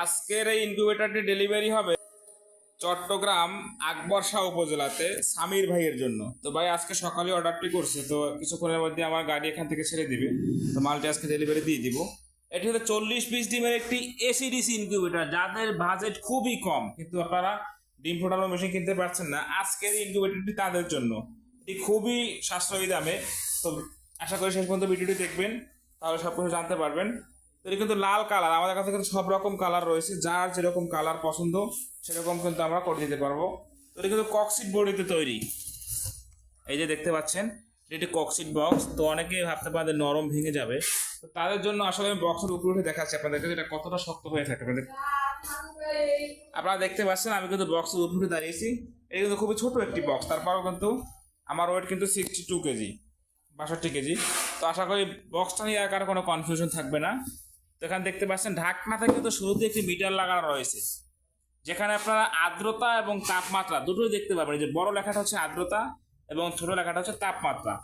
আজকের এই ইনকিউবেটরটি ডেলিভারি হবে চট্টগ্রাম আকবর শাহ উপজেলাতে সামির ভাইয়ের জন্য। তো ভাই, আজকে সকালে অর্ডারটি করছে, তো কিছুক্ষণের মধ্যে আমার গাড়ি এখান থেকে ছেড়ে দিবে। তো মালটি আজকে ডেলিভারি দিয়ে দিব। এটি হচ্ছে চল্লিশ পিস ডিমের একটি এসিডিসি ইনকিউবেটর যাদের বাজেট খুবই কম, কিন্তু আপনারা ডিম ফোটানোর মেশিন কিনতে পারছেন না। আজকের ইনকিউবেটরটি তাদের জন্য। এটি খুবই সাশ্রয়ী দামে। তো আশা করি শেষ পর্যন্ত ভিডিওটি দেখবেন, তাহলে সব কিছু জানতে পারবেন। তো এটি কিন্তু লাল কালার আমাদের কাছে কিন্তু সব রকম কালার রয়েছে, যার যেরকম কালার পছন্দ, সেরকম কিন্তু আমরা করে দিতে পারব। তো এটি কিন্তু কক্সিট বডিতে তৈরি। এই যে দেখতে পাচ্ছেন, এটি কক্সিট বক্স তো অনেকে ভাবতে পারে নরম ভেঙে যাবে। তো তাদের জন্য আসলে আমি বক্সের উপরে উঠে দেখাচ্ছি আপনাদেরকে এটা কতটা শক্ত হয়ে থাকে। আপনাদের আপনারা দেখতে পাচ্ছেন, আমি কিন্তু বক্সের উপরে দাঁড়িয়েছি। এটা কিন্তু খুবই ছোট একটি বক্স তারপরেও কিন্তু আমার ওয়েট কিন্তু সিক্সটি টু কেজি, বাষট্টি কেজি। তো আশা করি বক্সটা নিয়ে আর কারও কোনো কনফিউশন থাকবে না। তো এখানে দেখতে পাচ্ছেন ঢাকনাতে কিন্তু শুরুতে একটি মিটার লাগানো রয়েছে। যেখানে আপনারা আর্দ্রতা এবং তাপমাত্রা দুটোই দেখতে পাবেন। যে বড় লেখাটা হচ্ছে আর্দ্রতা এবং ছোট লেখাটা হচ্ছে তাপমাত্রা।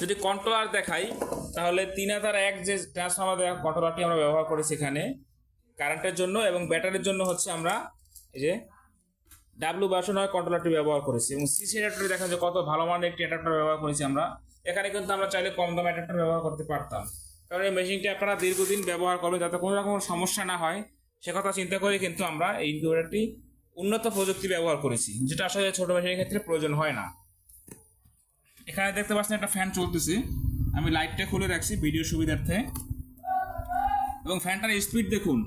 যদি কন্ট্রোলার দেখাই, তাহলে তিন হাজার এক যে ট্রান্সফর্মার কন্ট্রোলারটি আমরা ব্যবহার করেছি এখানে কারেন্টের জন্য এবং ব্যাটারির জন্য হচ্ছে আমরা এই যে ডাব্লু বারোশো নয় কন্ট্রোলারটি ব্যবহার করেছি এবং সিসি অ্যাডাপ্টার দেখা যায় কত ভালো মানের একটি অ্যাডাপ্টার ব্যবহার করেছি আমরা। এখানে কিন্তু আমরা চাইলে কম দামে অ্যাডাপ্টার ব্যবহার করতে পারতাম। কারণ এই মেশিনটি আপনারা দীর্ঘদিন ব্যবহার করবেন যাতে কোনো রকম সমস্যা না হয়। সে কথা চিন্তা করে কিন্তু আমরা এই ইনকিউবেটরটি উন্নত প্রযুক্তি ব্যবহার করেছি, যেটা আসলে ছোট মেশিনের ক্ষেত্রে প্রয়োজন হয় না। এখানে দেখতে পাচ্ছেন একটা ফ্যান চলতেছে। আমি লাইটটা খুলে রাখছি ভিডিও সুবিধার্থে। এবং ফ্যানটার স্পিড দেখুন,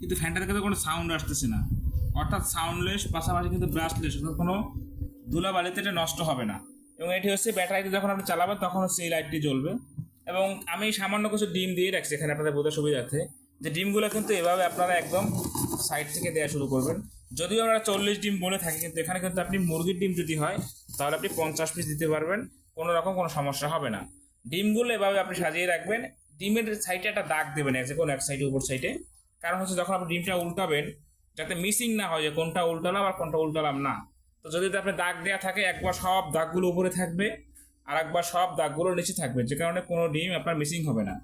কিন্তু ফ্যানটার তো কোনো সাউন্ড আসতেছে না। অর্থাৎ সাউন্ডলেস পাশাপাশি কিন্তু ব্রাশলেস অর্থাৎ কোনো ধুলাবালিতে এটা নষ্ট হবে না। এবং এটি হচ্ছে ব্যাটারিতে যখন আপনি চালাবেন, তখন হচ্ছে এই লাইটটি জ্বলবে। এবং আমি সামান্য কিছু ডিম দিয়ে রাখছি, এখানে আপনাদের বোঝার সুবিধার্থে যে ডিমগুলো কিন্তু এভাবে আপনারা একদম সাইড থেকে দেওয়া শুরু করবেন। যদিও আমরা চল্লিশ ডিম বলে থাকি, কিন্তু এখানে কিন্তু আপনি মুরগির ডিম যদি হয়, তাহলে আপনি পঞ্চাশ পিস দিতে পারবেন, কোনো রকম কোনো সমস্যা হবে না। ডিমগুলো এভাবে আপনি সাজিয়ে রাখবেন, ডিমের সাইডে একটা দাগ দেবেন, এক কোনো এক সাইডে উপর সাইডে কারণ হচ্ছে যখন আপনি ডিমটা উল্টাবেন, যাতে মিসিং না হয় যে কোনটা উল্টালাম আর কোনটা উল্টালাম না। তো যদি আপনি দাগ দেওয়া থাকে, একবার সব দাগগুলো উপরে থাকবে আর একবার সব দাগগুলো নিচে থাকবে, যে কারণে কোনো ডিম আপনার মিসিং হবে না।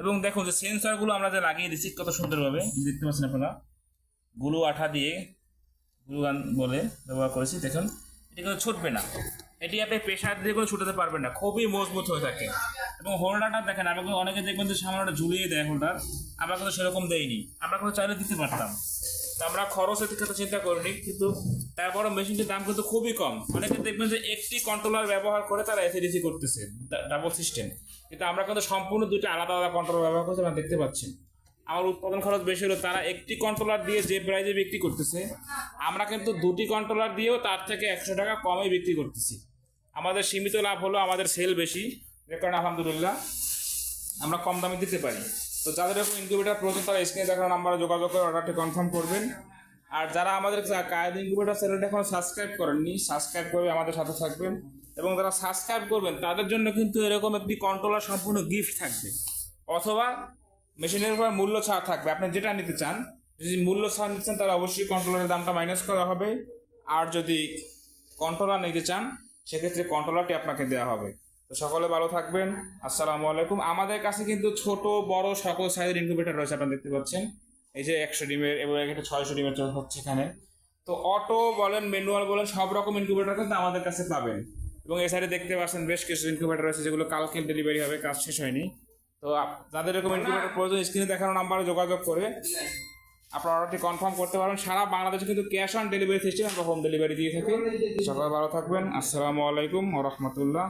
এবং দেখুন যে সেন্সরগুলো আমরা যে লাগিয়ে দিচ্ছি, কত সুন্দরভাবে। দেখতে পাচ্ছেন আপনারা, গুলো আঠা দিয়ে গ্লু গান বলে ব্যবহার করেছি, দেখুন, এটি কিন্তু ছুটবে না। এটি আপনি প্রেশার দিয়ে কোনো ছুটাতে পারবেন না, খুবই মজবুত হয়ে থাকে। এবং হোল্ডারটা দেখেন, আমরা কিন্তু অনেকে দেখবেন যে সামনে ঝুলিয়ে দেয় হোল্ডার, আমরা কিন্তু সেরকম দেইনি। আমরা কিন্তু চাইলে দিতে পারতাম। আমরা খরচের তো চিন্তা করিনি, কিন্তু তারপরে মেশিনটির দাম কিন্তু খুবই কম। অনেকে দেখবেন যে একটি কন্ট্রোলার ব্যবহার করে তারা এসিডিসি করতেছে ডাবল সিস্টেম কিন্তু আমরা কিন্তু সম্পূর্ণ দুটো আলাদা আলাদা কন্ট্রোলার ব্যবহার করছি, আমরা দেখতে পাচ্ছেন আমার উৎপাদন খরচ বেশি হলো তারা একটি কন্ট্রোলার দিয়ে যে প্রাইজে বিক্রি করতেছে, আমরা কিন্তু দুটি কন্ট্রোলার দিয়েও তার থেকে একশো টাকা কমে বিক্রি করতেছি। আমাদের সীমিত লাভ হলো আমাদের সেল বেশি। যে কারণে আলহামদুলিল্লাহ, আমরা কম দামে দিতে পারি। তো যাদের এরকম ইনকিউবেটার প্রয়োজন, তারা স্ক্রিনে দেখানো নাম্বারে যোগাযোগ করে অর্ডারটি কনফার্ম করবেন। আর যারা আমাদের কায়েদ ইনকিউবেটার চ্যানেলটা এখন সাবস্ক্রাইব করেননি সাবস্ক্রাইব করে আমাদের সাথে থাকবেন। এবং যারা সাবস্ক্রাইব করবেন, তাদের জন্য কিন্তু এরকম একটি কন্ট্রোলার সম্পূর্ণ গিফট থাকবে। অথবা মেশিনের উপর মূল্য ছাড় থাকবে। আপনি যেটা নিতে চান, যদি মূল্য ছাড় নিতে চান, তাহলে অবশ্যই কন্ট্রোলারের দামটা মাইনাস করা হবে। আর যদি কন্ট্রোলার নিতে চান, সেক্ষেত্রে কন্ট্রোলারটি আপনাকে দেওয়া হবে। তো সকলে ভালো থাকবেন। আসসালামু আলাইকুম। আমাদের কাছে কিন্তু ছোট, বড় সকল সাইজের ইনকিউবেটর রয়েছে, আপনারা দেখতে পাচ্ছেন। এই যে একশো ডিমের এবং একটা ছয়শো ডিমের হচ্ছে এখানে। তো অটো বলেন ম্যানুয়াল বলেন, সব রকম ইনকিউবেটর কিন্তু আমাদের কাছে পাবেন। এবং এই সাইডে দেখতে পাচ্ছেন বেশ কিছু ইনকিউবেটর রয়েছে, যেগুলো কালকে ডেলিভারি হবে, কাজ শেষ হয়নি। তো যাদের এরকম ইনকিউবেটর প্রয়োজন স্ক্রিনে দেখানো নাম্বারে যোগাযোগ করে আপনার অর্ডারটি কনফার্ম করতে পারবেন। সারা বাংলাদেশে কিন্তু ক্যাশ অন ডেলিভারি সিস্টেম আমরা হোম ডেলিভারি দিয়ে থাকি। সবাই ভালো থাকবেন। আসসালামু আলাইকুম রহমতুল্লাহ।